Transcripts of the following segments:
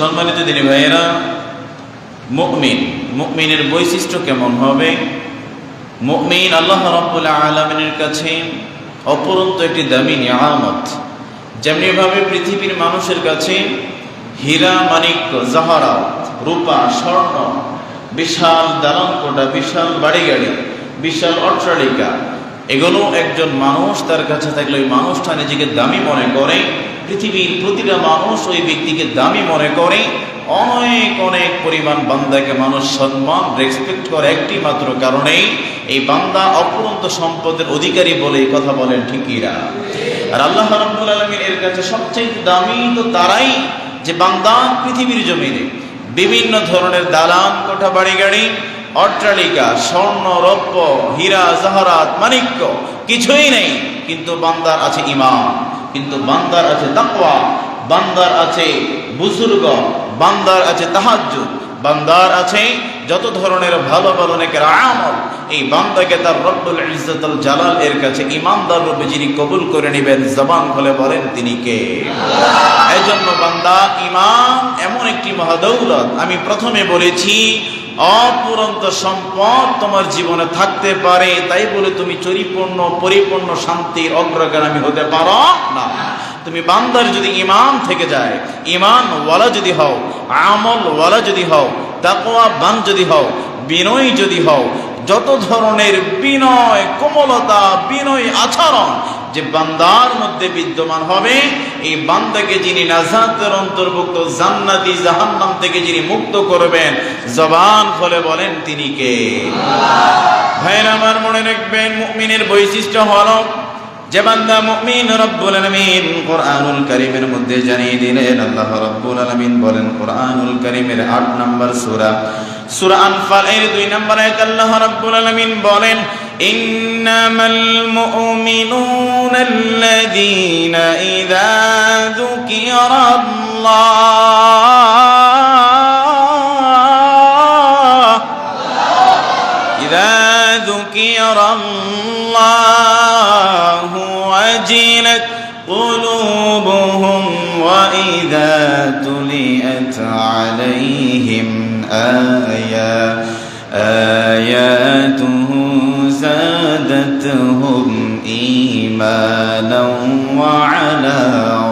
সম্মানিত দিনী ভাইয়েরা মুকমিন মুকমিনের বৈশিষ্ট্য কেমন হবে? মুকমিন আল্লাহ রব্বুল আলমিনের কাছে অপরন্ত একটি দামি নিয়ামত। যেমনিভাবে পৃথিবীর মানুষের কাছে হীরা মানিক্য জাহারাত রূপা, স্বর্ণ, বিশাল দালান কোটা, বিশাল বাড়ি গাড়ি বিশাল অট্টালিকা, এগুলো একজন মানুষ তার কাছে থাকলে ওই মানুষটা নিজেকে দামি মনে করে। পৃথিবীর প্রতিটা মানুষ ওই ব্যক্তিকে দামি মনে করে। অনেক অনেক পরিমাণ বান্দাকে মানুষ সম্মান রেসপেক্ট করে একটি মাত্র কারণেই এই বান্দা অপরন্ত সম্পদের অধিকারী বলে কথা বলেন ঠিকিরা আর আল্লাহ রাব্বুল আলামিন এর কাছে সবচেয়ে দামি তো তারাই যে বান্দা পৃথিবীর জমিনে বিভিন্ন ধরনের দালান, কোঠা বাড়ি গাড়ি অট্টালিকা, স্বর্ণ, রৌপ্য, হীরা, জাহারাত মানিক্য কিছুই নেই, কিন্তু বান্দার আছে ইমান কিন্তু বান্দার আছে তাকওয়া, বান্দার আছে বুজুর্গ, বান্দার আছে তাহাজ্জুদ, বান্দার আছে যত ধরনের ভালো ভালো আমল, এই বান্দাকে তার রব্বুল ইজ্জতুল জালাল এর কাছে ইমানদার রূপে যিনি কবুল করে নেবেন, জবান খুলে বলেন তিনি কে? এই জন্য বান্দা ইমান এমন একটি মহাদৌলত, আমি প্রথমে বলেছি অপুরন্ত সম্পদ তোমার জীবনে থাকতে পারে, তাই বলে তুমি চরিপূর্ণ, পরিপূর্ণ শান্তির অগ্রগামী হতে পারো না। তুমি বান্দার যদি ইমান থেকে যায় ইমান ওয়ালা যদি হও আমল ওয়ালা যদি হও তাকোয়া বান যদি হও, বিনয় যদি হও যত ধরনের বিনয়, কোমলতা, বিনয় আচরণ যে বান্দার মধ্যে বিদ্যমান হবে, এই বান্দাকে যিনি নাজাতের অন্তর্ভুক্ত জান্নাতি জাহান্নাম থেকে যিনি মুক্ত করবেন, জবান ফলে বলেন তিনি কে? ভাইয়ের আমার মনে রাখবেন, মুমিনের বৈশিষ্ট্য হলো, যে বান্দা মুমিন রব্বুল আলামিন কোরআনুল কারীমের মধ্যে জানিয়ে দিলেন, আল্লাহ রব্বুল আলামিন বলেন কোরআনুল কারীমের 8 নম্বর সূরা সূরা আনফাল এর 2 নম্বর আয়াত আল্লাহ রব্বুল আলামিন বলেন ইন্নামাল মুমিনুনা আল্লাযীনা ইযা যুকিরাল্লাহ إذا ذكر الله وجلت قلوبهم وإذا تليت عليهم آية آياته زادتهم إيمانا وعلى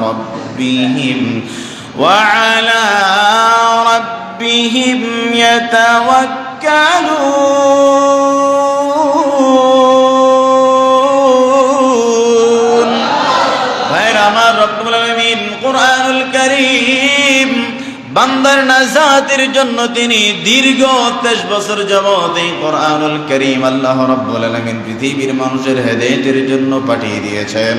ربهم وعلى ربهم يتوكلون. বান্দার নাজাতের জন্য তিনি দীর্ঘ তেইশ বছর যাবত এই কোরআনুল করিম আল্লাহ রব্বুল আলামিন পৃথিবীর মানুষের হেদায়েতের জন্য পাঠিয়ে দিয়েছেন।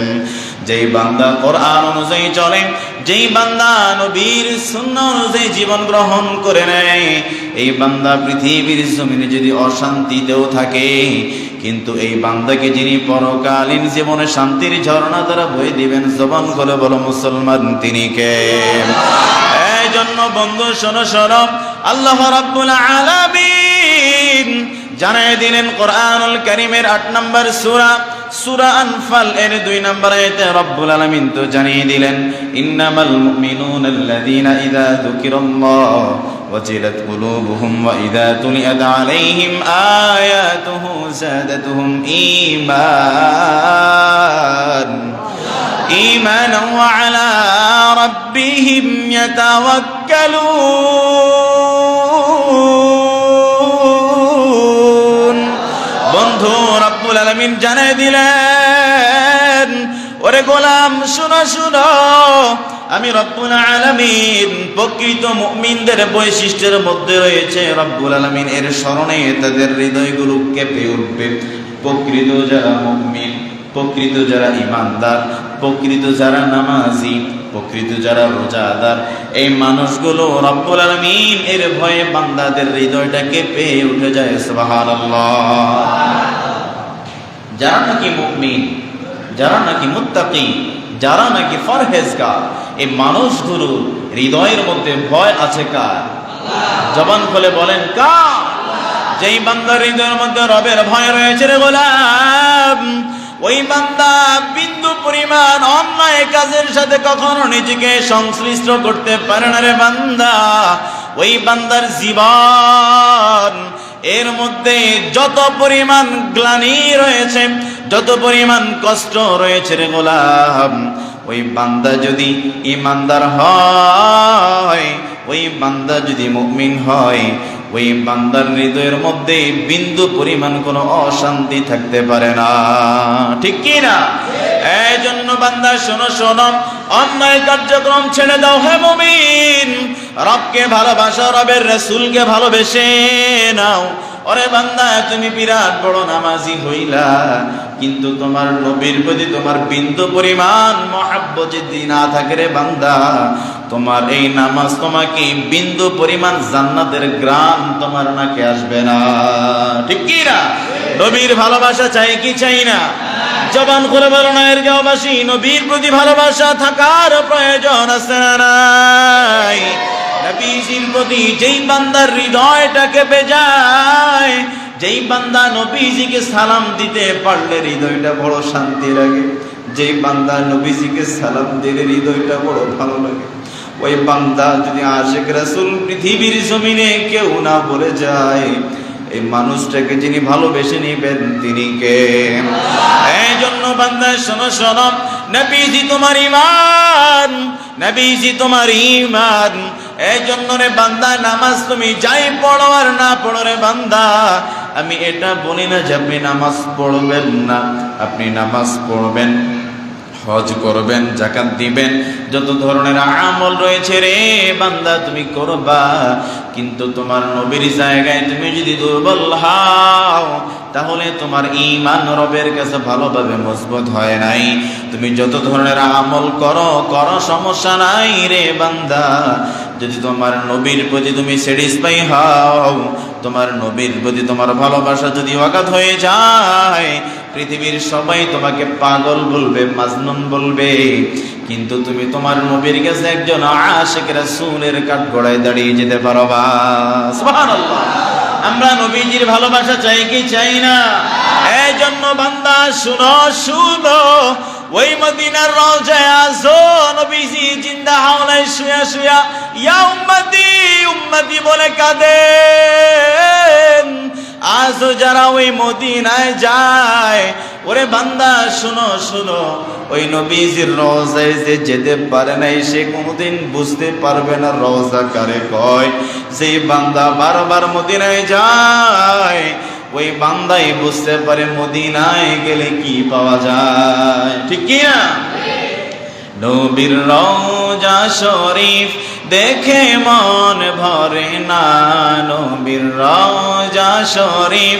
যেই বান্দা কোরআন অনুযায়ী চলে, যেই বান্দা নবীর শূন্য অনুযায়ী জীবন গ্রহণ করে নেয়, এই বান্দা পৃথিবীর জমিনে যদি অশান্তিতেও থাকে, কিন্তু এই বান্দাকে যিনি পরকালীন জীবনে শান্তির ঝর্ণা দ্বারা বয়ে দিবেন, জবান করে বলো মুসলমান তিনি কে? জন্য বন্ধু শোনো শোনো আল্লাহ রাব্বুল আলামিন জানাই দিলেন কোরআনুল কারীমের 8 নম্বর সূরা সূরা আনফাল এর 2 নম্বর আয়াতে রব্বুল আলামিন তো জানিয়ে দিলেন ইন্নামাল মুমিনুনা আল্লাযীনা ইযা যুকিরাল্লাহ وجلت قلوبهم وإذا تليت عليهم آياته زادتهم إيمان إيمانا وعلى বন্ধু রব্বুল আলামিন জানাই দিলেন, ওরে গোলাম, শুনো শুনো। আমি রব্বুল আলামিন প্রকৃত মুমিনদের বৈশিষ্ট্যের মধ্যে রয়েছে। রব্বুল আলামিন এর স্মরণে তাদের হৃদয়গুলো কেঁপে উঠবে। প্রকৃত যারা মুমিন, প্রকৃত যারা ইমানদার প্রকৃত যারা নামাজি প্রকৃত যারা রোজাদার, এই মানুষগুলো রব্বুল আলামিন এর ভয়ে বান্দাদের হৃদয়টা কেঁপে উঠে যায়, সুবহানাল্লাহ। যারা নাকি মুমিন, যারা নাকি মুত্তাকি, যারা নাকি ফরহেজগার, এই মানুষগুলো হৃদয়ের মধ্যে ভয় আছে কার? জবান খুলে বলেন, কার? যেই বান্দার হৃদয়ের মধ্যে রবের ভয় রয়েছে রে গোলাম ওই বান্দা বিন্দু পরিমাণ অন্যায় কাজের সাথে কখনো নিজেকে সংশ্লিষ্ট করতে পারে না রে বান্দা। ওই বান্দার জীবন, এর মধ্যে যত পরিমাণ গ্লানি রয়েছে, যত পরিমাণ কষ্ট রয়েছে রে গোলাম। ওই বান্দা যদি ইমানদার হয়, ওই বান্দা যদি মুমিন হয় ওই বান্দার হৃদয়ের মধ্যে বিন্দু পরিমাণ কোনো অশান্তি থাকতে পারে না। ঠিক কি না? এই জন্য বান্দা, শোনো শোনো, অন্যায় কার্যক্রম ছেড়ে দাও হে মুমিন। রবকে ভালোবাসো, রবের রসুলকে ভালোবেসে নাও। ওরে বান্দা, তুমি বিরাট বড় নামাজি হইলা, কিন্তু তোমার নবীর প্রতি তোমার বিন্দু পরিমাণ মহাব্বত যদি না থাকে রে বান্দা, তোমার এই নামাজ তোমাকে বিন্দু পরিমাণ জান্নাতের গ্রাম তোমার নাকে আসবে না। ঠিক কি না? নবীর ভালোবাসা চাই কি চাই না? জবান করে বলো না এর গাঁওবাসী, নবীর প্রতি ভালোবাসা থাকার প্রয়োজন আছে না নবীজির প্রতি যেই বান্দার হৃদয়টা কেঁপে যায় যেই বান্দা নবীজিকে সালাম দিতে পারলে হৃদয়টা বড় শান্তি লাগে। যেই বান্দা নবীজিকে সালাম দিলে হৃদয়টা বড় ভালো লাগে। ওই বান্দা যদি আশেক রাসুল পৃথিবীর জমিনে কেউ না বলে যায়, এই মানুষটাকে যিনি ভালোবেসে নিবেন তিনি কে? এই জন্য বান্দা, শোনো শোনো, নবীজি তোমার ইমান নবীজি তোমার ইমান এই জন্য রে বান্দা, নামাজ তুমি যাই পড়ো আর না পড়ো রে বান্দা। আমি এটা বলি না যে আপনি নামাজ পড়বেন না, আপনি নামাজ পড়বেন, হজ করবেন জাকাত দিবেন, যত ধরনের আমল রয়েছে রে বান্দা, তুমি করবা। কিন্তু তোমার নবীর জায়গায় তুমি যদি দুর্বল হও, তাহলে তোমার ইমান রবের কাছে ভালোভাবে মজবুত হয় নাই। তুমি যত ধরনের আমল করো করো সমস্যা নাই রে বান্দা। যদি তোমার নবীর প্রতি তুমি স্যাটিসফাই হও, তোমার নবীর প্রতি তোমার ভালোবাসা যদি অগাধ হয়ে যায়, পৃথিবীর সবাই তোমাকে পাগল বলবে, মাজনুন বলবে। কিন্তু তুমি তোমার নবীর কাছে একজন রাসূলের কাঠ গড়ায় দাঁড়িয়ে যেতে সুবহানাল্লাহ। আমরা নবীজির ভালোবাসা চাই কি চাই না? এই জন্য বান্দা, শুনো শুনো। ওই মদিনার রওজায় আসো, নবীজি জিন্দা হাওলায় শুয়া শুয়া, ইয়া উম্মতি উম্মতি বলে কাঁদেন। আজও যারা ওই মদিনায় যায়, ওরে বান্দা, শুনো শুনো, ওই নবীজির রওজায় যে যেতে পারে নাই, সে কোনোদিন বুঝতে পারবে না রওজা কারে কয়। সেই বান্দা বারবার মদিনায় যায় ওই বান্দাই বুঝতে পারে মদিনায় গেলে কি পাওয়া যায়। ঠিক কি না? নবীর রওজা শরীফ দেখে মন ভরে না। নবীর রওজা শরীফ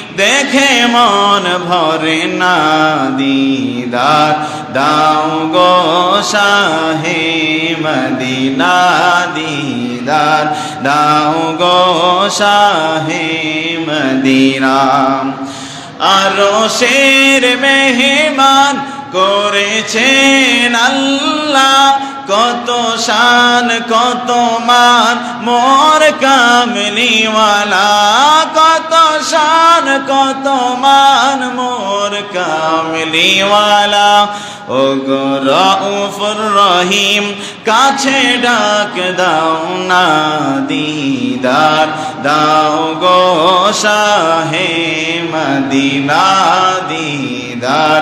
দেখে মন ভরে না দিদার। দাও গো শাহে মদিনা দিদার। দাও গো শাহে মদিনা। আরও শের মেহমান করেছেন আল্লাহ। কত শান, কত মান, মোর কামলিওয়ালা। কত শান, কত মান, মোর কামলিওয়ালা। ও গো রউফুর রহিম, কাছে ডাক দাও না দিদার। দাও গো শাহে মদিনা দিদার।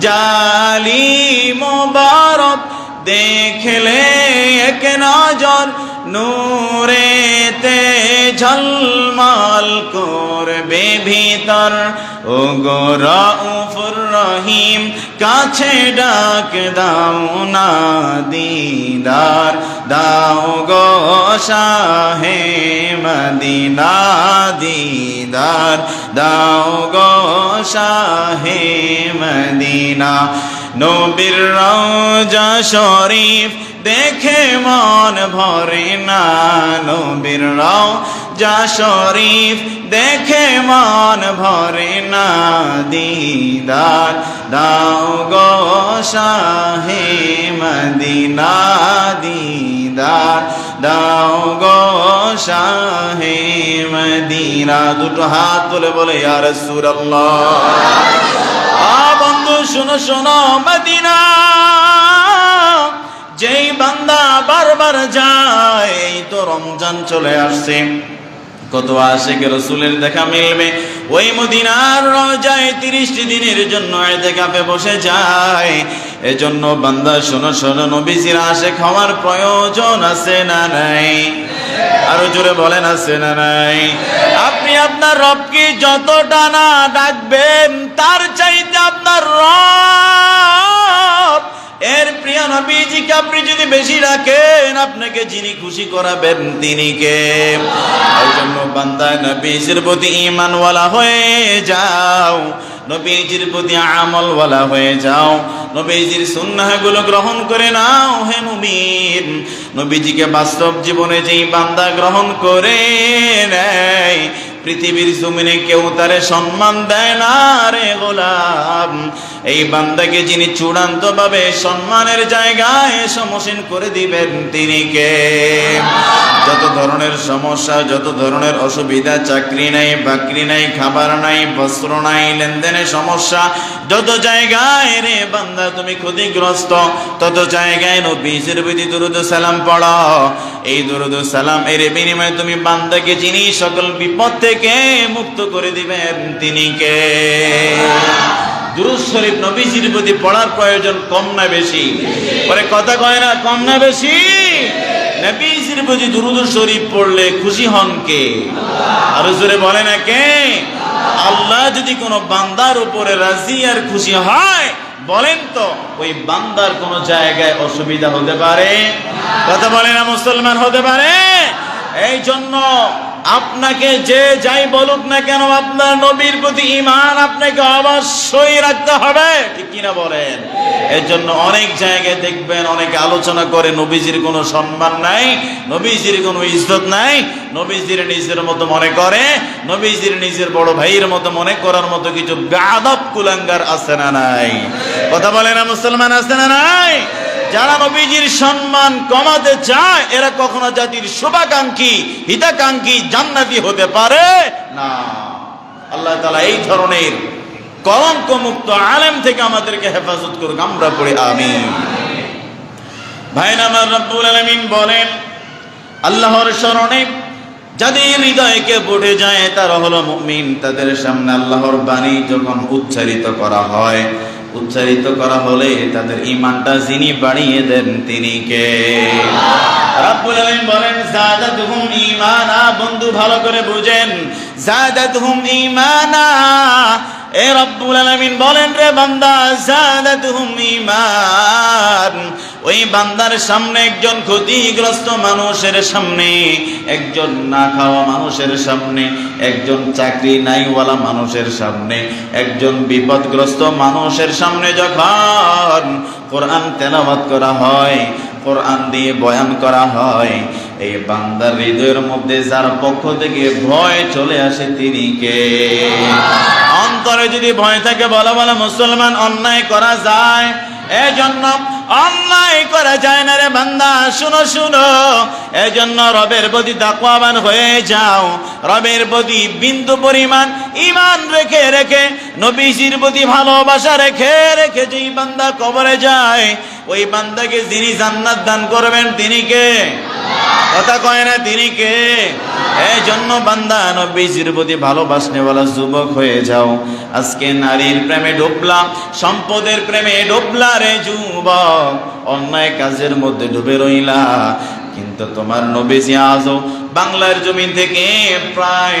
জালি মোবারক দেখলে এক নজর নূরেতে ঝলমল করবে ভিতর। ও গো রউফুর রহিম, কাছে ডাক দাও না দিদার। দাও গো শাহে মদিনা দিদার। দাও গো শাহে মদিনা। নবীর রওজা শরীফ দেখে মন ভরে না নবীর যা শরীফ দেখে মন ভরে না দিদার। দাও গো শাহে মদিনা দিদার। দাও গো শাহে মদিনা। দুটো হাত তুলে বলে ইয়ার আ বন্ধু, শোনো শোনো, মদিনা। যেই বান্দা বারবার যায় তো রমজান চলে আসছে। কত আশেখ রসুলের দেখা মিলবে। ওই মদিনার রোজায় তিরিশটি দিনের জন্য এতেকাপে বসে যায়। এজন্য বান্দা, শোনো শোনো, নবীজির আশেখ হওয়ার প্রয়োজন আছে না নাই? আরও জোরে বলেন, আছে না নাই? আপনি আপনার রবকে যত টানা ডাকবেন, তার চাইতে আপনার রব এর প্রিয় নবীজিকে আপনি যদি বেশি রাখেন, আপনাকে যিনি খুশি করাবেন তিনি কে এই জন্য বান্দা, নবীজির প্রতি ইমানওয়ালা হয়ে যাও, নবীজির প্রতি আমলওয়ালা হয়ে যাও, নবীজির সুন্নাহগুলো গ্রহণ করে নাও হে মুমিন। নবীজিকে বাস্তব জীবনে যেই বান্দা গ্রহণ করে নেয় পৃথিবীর জমিনে কেউ তারে সম্মান দেয় না রে গোলাম। এই বান্দাকে যিনি চূড়ান্ত ভাবে সম্মানের জায়গায় সমসীন করে দিবেন, তিনি কে? যত ধরনের সমস্যা, যত ধরনের অসুবিধা, চাকরি নাই, বাকরি নাই, খাবার নাই, বস্ত্র নাই, লেনদেনের সমস্যা, যত জায়গায় রে বান্দা তুমি ক্ষতিগ্রস্ত, তত জায়গায় নবীজের বিধি দুরুদ সালাম পড়ো। এই দুরুদ সালাম এর বিনিময়ে তুমি বান্দাকে যিনি সকল বিপদ থেকে মুক্ত করে দিবেন তিনি কে? দুরুদ শরীফ নবীজির প্রতি পড়ার প্রয়োজন কম না বেশি? পরে কথা কয় না, কম না বেশি? নবীজির প্রতি দুরুদ শরীফ পড়লে খুশি হন কে? আরও জোরে বলে না কে? আল্লাহ যদি কোনো বান্দার উপরে রাজি আর খুশি হয়, বলেন তো, ওই বান্দার কোন জায়গায় অসুবিধা হতে পারে? কথা বলে না, মুসলমান হতে পারে? এই জন্য আপনাকে যে যাই বলুক না কেন, আপনার নবীর প্রতি ইমান আপনাকে অবশ্যই রাখতে হবে। ঠিক কিনা বলেন? এর জন্য অনেক জায়গায় দেখবেন, অনেকে আলোচনা করে, নবীজির কোনো সম্মান নাই, নবীজির কোনো ইজ্জত নাই, নবীজির নিজের মতো মনে করে, নবীজির নিজের বড় ভাইয়ের মতো মনে করার মতো কিছু গাদব কুলাঙ্গার আছে না নাই? কথা বলে না, মুসলমান আছে না নাই? যারা নবীজির সম্মান কমাতে চায়, এরা কখনো জাতির শুভাকাঙ্ক্ষী, হিতাকাঙ্ক্ষী, জান্নাতি হতে পারে না। আল্লাহ তালা এই ধরনের কলঙ্ক মুক্ত আলেম থেকে আমাদেরকে হেফাজত করুক, আমরা পড়ি আমি ভাই নামার রব্বুল আলমিন বলেন, আল্লাহর স্মরণে যাদের হৃদয়কে পড়ে যায়, তারা হলো মুমিন, তাদের সামনে আল্লাহর বাণী যখন উচ্চারিত করা হয় উচ্চারিত করা হলে তাদের ইমানটা যিনি বাড়িয়ে দেন তিনি কে? রাব্বুল আলামিন বলেন ঈমানা বন্ধু ভালো করে বুঝেন। জাদাতুহুম ঈমানা। এ রব্বুল আলামিন বলেন রে বান্দা, জাদাতুহুম ঈমান। ওই বান্দার সামনে একজন ক্ষতিগ্রস্ত মানুষের সামনে, একজন না খাওয়া মানুষের সামনে, একজন চাকরি নাইওয়ালা মানুষের সামনে, একজন বিপদগ্রস্ত মানুষের সামনে যখন কোরআন তেলাওয়াত করা হয় কোরআন দিয়ে বয়ান করা হয়। এই বান্দার হৃদয়ের মধ্যে যার পক্ষ থেকে ভয় চলে আসে তিনি কে? অন্তরে যদি ভয় থাকে, বলা বলা, মুসলমান, অন্যায় করা যায়? এজন্য অন্যায় করা যায় না রে বান্দা, শুনো শুনো। এজন্য রবের প্রতি তাকওয়াবান হয়ে যাও। রবের প্রতি বিন্দু পরিমাণ ইমান রেখে রেখে, নবীজির প্রতি ভালোবাসা রেখে রেখে যেই বান্দা কবরে যায় ওই বান্দাকে যিনি জান্নাত দান করবেন, তিনি কে? কথা কয় না, তিনি কে? এই জন্য বান্দা, নবীজির প্রতি ভালোবাসনেওয়ালা যুবক হয়ে যাও। আজকে নারীর প্রেমে ডুবলা, সম্পদের প্রেমে ডুবলা রে যুবক। অন্যায় কাজের মধ্যে ডুবে রইলা। কিন্তু তোমার নবীজি আজও বাংলার জমিন থেকে প্রায়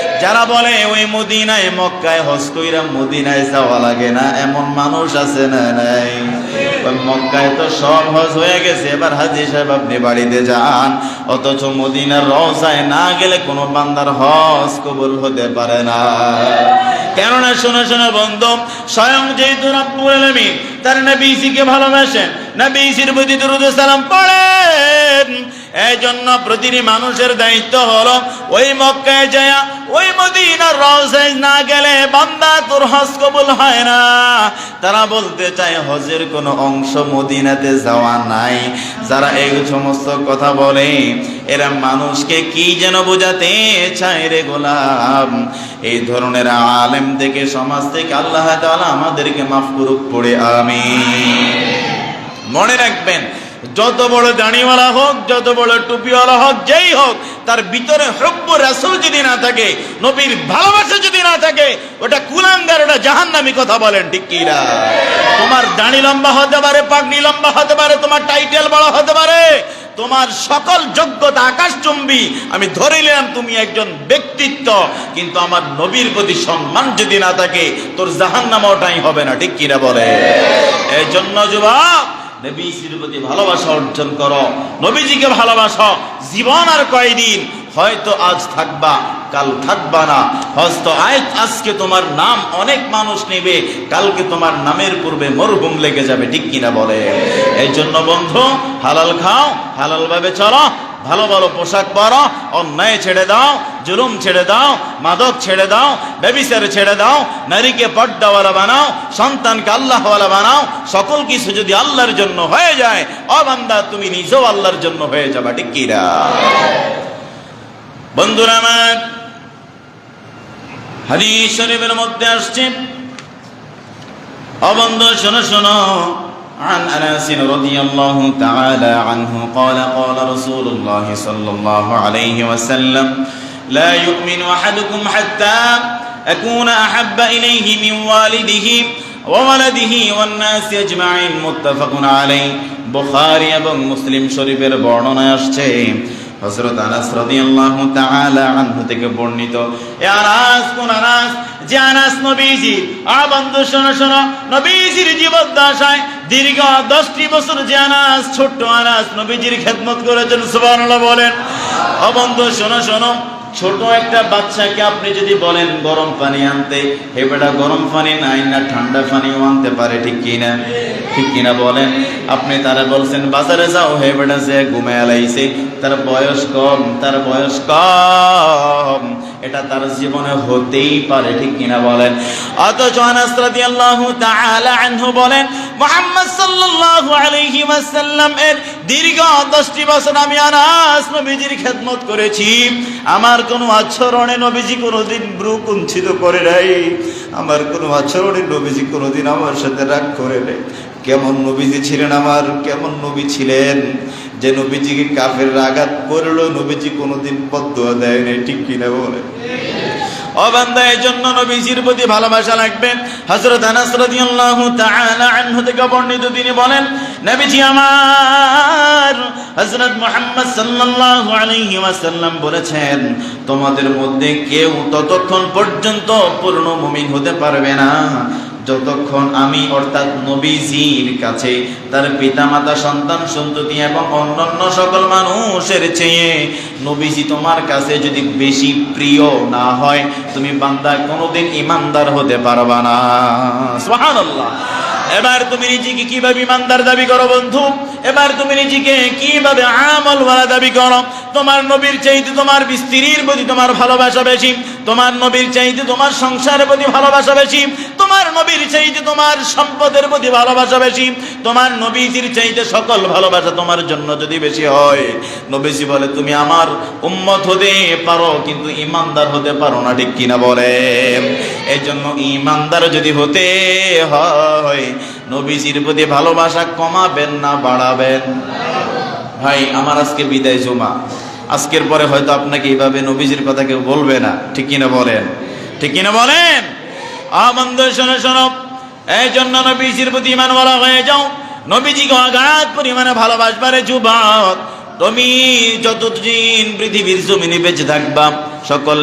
যারা বলে ওই মদিনায় মক্কায় হজ কইরা মদিনায় যাওয়া লাগে না, এমন মানুষ আছে না নাই? মক্কায় তো সব হজ হয়ে গেছে, এবার হাজি সাহেব আপনি বাড়িতে যান। অথচ মদিনার রসায় না গেলে কোনো বান্দার হজ কবুল হতে পারে না। কেননা শোনো শোনো বন্ধু, স্বয়ং যেহেতু রব্বুল আলামিন তার নবীজিকে ভালোবাসেন, নবীজির প্রতি দরুদ সালাম পড়েন। এই জন্য প্রতিটি মানুষের দায়িত্ব হলো ওই মক্কায় যায় ওই মদিনার রওজায় না গেলে বান্দা তোর হজ কবুল হয় না। তারা বলতে চায়, হজের কোনো অংশ মদিনাতে যাওয়া নাই। যারা এই সমস্ত কথা বলে, এরা মানুষকে কি যেন বোঝাতে চায় রে গোলাম? এই ধরনের আলেম থেকে, সমাজ থেকে আল্লাহ আমাদেরকে মাফ করুক পড়ে আমি মনে রাখবেন যত বড় দাঁড়িওয়ালা হোক, যত বড় টুপিওয়ালা হোক, যেই হোক, তার ভিতরে হব্য রাসূল যদি না থাকে, নবীর ভালোবাসা যদি না থাকে, ওটা কুলাঙ্গার, ওটা জাহান্নামী কথা বলেন, ঠিক কি না? তোমার দাঁড়ি লম্বা হতে পারে, পাগড়ি লম্বা হতে পারে, তোমার টাইটেল বড় হতে পারে, তোমার সকল যোগ্যতা আকাশচুম্বী, আমি ধরে নিলাম তুমি একজন ব্যক্তিত্ব, কিন্তু আমার নবীর প্রতি সম্মান যদি না থাকে, তোর জাহান্নাম ওটাই হবে না, ঠিক কিনা বলে? এই জন্য যুবক নবীজির প্রতি ভালোবাসা অর্জন করো। নবীজিকে ভালোবাসো। জীবন আর কয়দিন? হয়তো আজ থাকবা, কাল থাকবা না। হয়তো আয় আজকে তোমার নাম অনেক মানুষ নেবে, কালকে তোমার নামের পূর্বে মরহুম লেগে যাবে, ঠিক কিনা বলে? এই জন্য বন্ধু, হালাল খাও হালাল ভাবে চলো। ভালো ভালো পোশাক পরো, অন্যায় ছেড়ে দাও, জুলুম ছেড়ে দাও, মাদক ছেড়ে দাও ব্যবিচার ছেড়ে দাও, নারীকে পর্দাওয়ালা বানাও, সন্তানকে আল্লাহওয়ালা বানাও, সকল কিছু যদি আল্লাহর জন্য হয়ে যায় অবান্দা তুমি নিজেও আল্লাহর জন্য হয়ে যাবা, ঠিক কিরা বন্ধুরা আমার, হাদিস মধ্যে আসছে অবন্ধ শোনো শোনো। عن انس رضي الله تعالى عنه قال قال رسول الله صلى الله عليه وسلم لا يؤمن احدكم حتى اكون احب اليه من والده وولده والناس اجمعين متفق عليه বুখারী এবং মুসলিম শরীফের বর্ণনায় আসছে হযরত আনাস রাদিয়াল্লাহু তাআলা আনহু থেকে বর্ণিত, এ আনাস, কোন আনাস? যে আনাস নবীজি, আ বন্ধু, শোনো শোনো, নবীজির জীবদ্দশায় দীর্ঘ দশটি বছর যে আনাস, ছোট্ট আনাস নবীজির খেদমত করেছেন, সুবহানাল্লাহ বলেন। আ বন্ধু, শোনো শোনো ছোট একটা বাচ্চাকে আপনি যদি বলেন গরম পানি আনতে, হে বেটা গরম পানি নাই না ঠান্ডা পানিও আনতে পারে, ঠিক কিনা? ঠিক কিনা বলেন? আপনি তারা বলছেন, বাজারে যাও, হে বেটা যে ঘুমে আলাইছে, তার বয়স কম, তার বয়স কম। এটা তার জীবনে হতেই পারে, ঠিক কিনা বলেন? অথচ বলেন সাল্লাল্লাহু এর দীর্ঘ 10টি বছর আমি করেছি। আমার কোনো নবীজি করে আমার কোনো আচরণে নবীজি আমার সাথে করে কেমন নবীজি ছিলেন আমার, কেমন নবী ছিলেন? যে নবীজিকে কাফের আঘাত করল, নবীজি কোনোদিন পদ্ম দেয় নাই, ঠিক কিনা বলে? অবান্দা এই জন্য নবীজির প্রতি ভালোবাসা লাগবে। হযরত আনাস রাদিয়াল্লাহু তাআলা আনহু থেকে বর্ণিত তিনি বলেন, নবীজি আমার হযরত মুহাম্মদ সাল্লাল্লাহু আলাইহি ওয়াসাল্লাম বলেছেন, তোমাদের মধ্যে কেউ ততক্ষণ পর্যন্ত পূর্ণ মুমিন হতে পারবে না। যতক্ষণ আমি, অর্থাৎ নবীজির কাছে, তার পিতামাতা, সন্তান, সন্ততি এবং অন্যান্য সকল মানুষের চেয়ে নবীজি তোমার কাছে যদি বেশি প্রিয় না হয়, তুমি বান্দা কোনোদিন ইমানদার হতে পারবা না। এবার তুমি নিজেকে কীভাবে ইমানদার দাবি করো বন্ধু? এবার তুমি নিজেকে কীভাবে আমল ওয়ালা দাবি করো? তোমার নবীর চাইতে তোমার স্ত্রীর প্রতি তোমার ভালোবাসা বেশি, তোমার নবীর চাইতে তোমার সংসারের প্রতি ভালোবাসা বেশি তোমার নবীর চাইতে তোমার সম্পদের প্রতি ভালোবাসা বেশি, তোমার নবীজির চাইতে সকল ভালোবাসা তোমার জন্য যদি বেশি হয়। নবীজি বলে, তুমি আমার উম্মত হতে পারো, কিন্তু ইমানদার হতে পারো না। ঠিক কিনা বলে? এই জন্য ইমানদার যদি হতে হয়, নবীজির প্রতি ভালোবাসা কমাবেন না, বাড়াবেন? ভাই, আমার আজকে বিদায় জমা। আজকের পরে হয়তো আপনাকে এইভাবে নবীজির কথা কেউ বলবে না। ঠিক কিনা বলেন? ঠিক কিনা বলেন? আমন্দ প্রতি ইমানওয়ালা হয়ে পরিমাণে তুমি পৃথিবীর বেঁচে থাকবা, সকল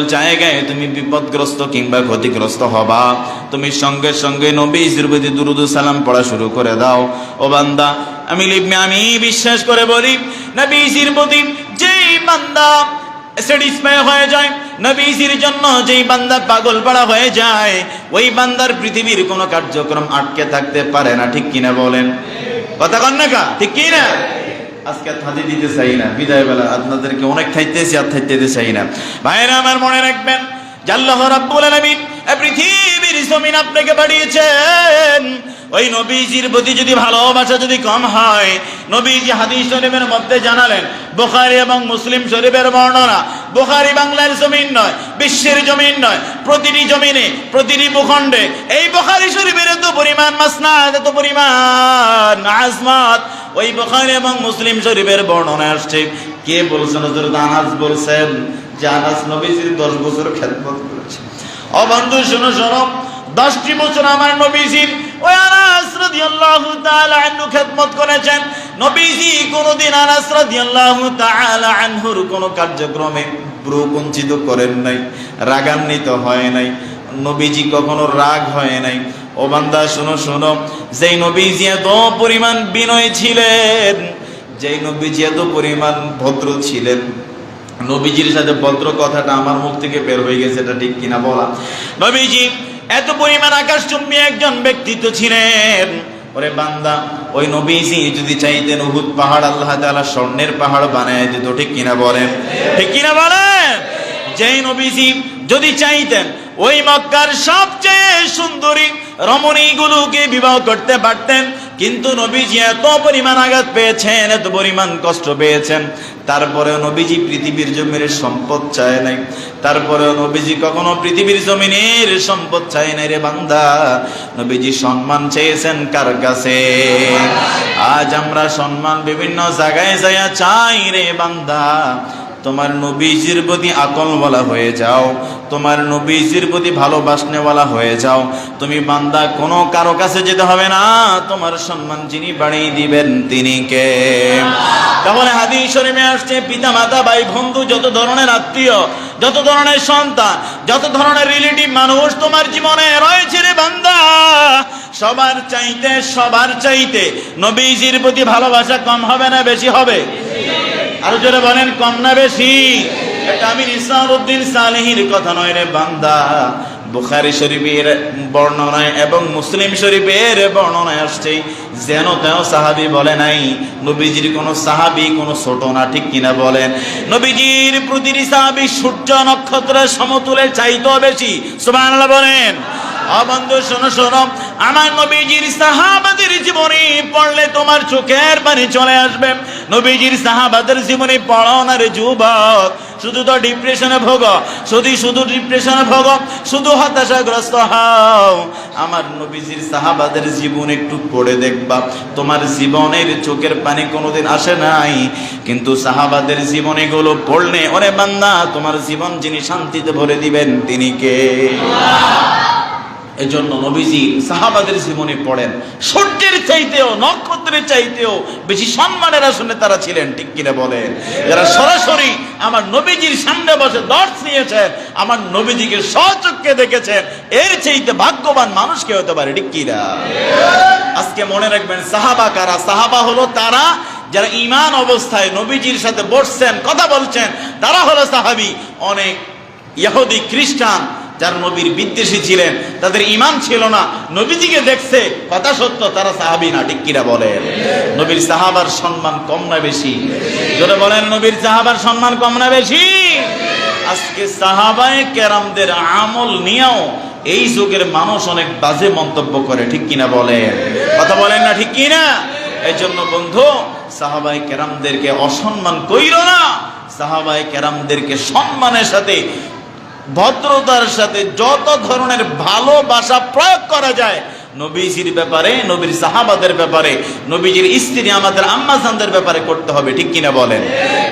তুমি বিপদগ্রস্ত কিংবা ক্ষতিগ্রস্ত হবা। তুমি সঙ্গে সঙ্গে নবীজির প্রতি দুরুদু সালাম পড়া শুরু করে দাও। ও বান্দা, আমি লিপমে আমি বিশ্বাস করে বলি, নবীজির প্রতি যেই বান্দা হয়ে যায় নবীজির জন্য যেই বান্দা পাগল পাড়া হয়ে যায়, ওই বান্দার পৃথিবীর কোনো কার্যক্রম আটকে থাকতে পারে না, ঠিক কিনা বলেন? কথা কন না কা, ঠিক কি না আজকে থাকি দিতে চাই না বিদায় বেলা আপনাদেরকে অনেক খাইতেছি আর দিতে চাই না। ভাইরা আমার মনে রাখবেন জাল্লাহ রাব্বুল আলামিন পৃথিবীর জমিন আপনাকে বাড়িয়েছেন ওই নবীজির প্রতি যদি ভালোবাসা যদি কম হয়, নবীজি হাদিস শরীফের মধ্যে জানালেন, বুখারী এবং মুসলিম শরীফের বর্ণনা, বুখারী বাংলার জমিন নয়, বিশ্বের জমিন নয়, প্রতিটি জমিনে, প্রতিটি ভূখণ্ডে, এই বুখারী শরীফের এত পরিমাণ মাসনাদ, এত পরিমাণ আজমাত, ওই বুখারী এবং মুসলিম শরীফের বর্ণনা আসছে। কে বলছেন হযরত আনাস বলছেন? যে আনাস নবীজির 10 বছর খেদমত করেছে। ও শোনো দশটি বছর আমার করেছেন। নবীজি কোনো কার্যক্রমে প্রকঞ্চিত করেন নাই, রাগান্বিত হয় নাই। নবীজি কখনো রাগ হয় নাই। ও বান্দা, শোনো শোনো। যেই নবীজি এত পরিমাণ বিনয় ছিলেন, যেই নবীজি এত পরিমাণ ভদ্র ছিলেন নবীজির সাথে ভদ্র কথাটা আমার মুখ থেকে বের হয়ে গেছে, এটা ঠিক কিনা বলা। নবীজি, এত পরিমাণ আকাশ আকাশচুম্বী একজন ব্যক্তিত্ব ছিলেন। ওরে বান্দা, ওই নবীজি যদি চাইতেন উহুদ পাহাড়, আল্লাহ তাআলা স্বর্ণের পাহাড় বানায় দিত, ঠিক কিনা বলেন? ঠিক কিনা বলেন? যেই নবীজি যদি চাইতেন, ওই মক্কার সবচেয়ে সুন্দরী রমণীগুলোকে বিবাহ করতে পারতেন, কিন্তু নবীজি এত পরিমাণ আঘাত পেয়েছেন, এত পরিমাণ কষ্ট পেয়েছেন। তারপরেও নবীজি পৃথিবীর জমিনের সম্পদ চায় নাই। তারপরেও নবীজি কখনো পৃথিবীর জমিনের সম্পদ চায় নাই রে বান্দা। নবীজি সম্মান চেয়েছেন কার কাছে? আজ আমরা সম্মান বিভিন্ন জায়গায় যাইয়া চাই রে বান্দা। তোমার নবীজির প্রতি আকল বলা হয়ে যাও, তোমার নবীজির প্রতি ভালোবাসনেওয়ালা হয়ে যাও। তুমি বান্দা, কোনো কারও কাছে যেতে হবে না। তোমার সম্মান যিনি বাড়িয়ে দিবেন, তিনি কে? তাহলে হাদিস শরীফে আসছে পিতা মাতা ভাই, বন্ধু, যত ধরনের আত্মীয়, যত ধরনের সন্তান, যত ধরনের রিলেটিভ মানুষ তোমার জীবনে রয়েছে রে বান্দা। সবার চাইতে সবার চাইতে নবীজির প্রতি ভালোবাসা কম হবে না বেশি হবে? আরও জোরে বলেন, কম না বেশি। এটা আমি নিসারউদ্দিন সালেহির কথা নয় রে বান্দা। বুখারী শরীফের বর্ণনায় এবং মুসলিম শরীফের বর্ণনায় আসছে, যেন তেন সাহাবি বলে নাই, নবীজির কোন সাহাবি, কোন ছোট না, ঠিক কিনা বলেন। নবীজির প্রতিটি সাহাবি সূর্য নক্ষত্রের সমতুলে চাইতো বেশি, সুবহানাল্লাহ বলেন। অবন্ধু শোনো শোনো, আমার নবীজির সাহাবাদের জীবনী পড়লে তোমার চোখের পানি চলে আসবে। নবীজির সাহাবাদের জীবনে পড়ো না রে যুবক। শুধু তো ডিপ্রেশনে ভোগ, শুধু শুধু ডিপ্রেশনে ভোগ, শুধু হতাশাগ্রস্ত হও। আমার নবীজির সাহাবাদের জীবন একটু পড়ে দেখবা, তোমার জীবনের চোখের পানি কোনোদিন আসে নাই। কিন্তু সাহাবাদের জীবনীগুলো পড়লে, ওরে বান্দা, তোমার জীবন যিনি শান্তিতে ভরে দিবেন, তিনি কে? এজন্য নবীজি সাহাবাদের জীবনে পড়েন। সূর্যের চাইতেও, নক্ষত্রের চাইতেও বেশি সম্মানের আসনে তারা ছিলেন, ঠিক কিনা বলেন? যারা সরাসরি আমার নবীজির সামনে বসে দর্শ নিয়েছেন আমার নবীজিকে সচক্ষে দেখেছেন, এর চাইতে ভাগ্যবান মানুষ কে হতে পারে, ঠিক কিনা? আজকে মনে রাখবেন, সাহাবা কারা? সাহাবা হলো তারা যারা ইমান অবস্থায় নবীজির সাথে বসছেন, কথা বলছেন, তারা হলো সাহাবি। অনেক ইহুদি, খ্রিস্টান যারা নবীর বিদ্বেষী ছিলেন, তাদের ইমান ছিল না। নবীজিকে দেখছে, কথা সত্য, তারা সাহাবি না কিনা বলেন? নবীর সাহাবার সম্মান কম না বেশি? যদি বলেন, নবীর সাহাবার সম্মান কম না বেশি? আজকে সাহাবায় কেরামদের আমল নিয়েও এই যুগের মানুষ অনেক বাজে মন্তব্য করে, ঠিক কিনা বলেন? কথা বলেন না, ঠিক কিনা? এই জন্য বন্ধু সাহাবাই কেরামদেরকে অসম্মান কইর না। সাহাবাই কেরামদেরকে সম্মানের সাথে ভদ্রতার সাথে যত ধরনের ভালোবাসা প্রয়োগ করা যায়, নবীজির ব্যাপারে, নবীর সাহাবাদের ব্যাপারে, নবীজির স্ত্রী, আমাদের আম্মাজানদের ব্যাপারে করতে হবে, ঠিক কিনা বলেন?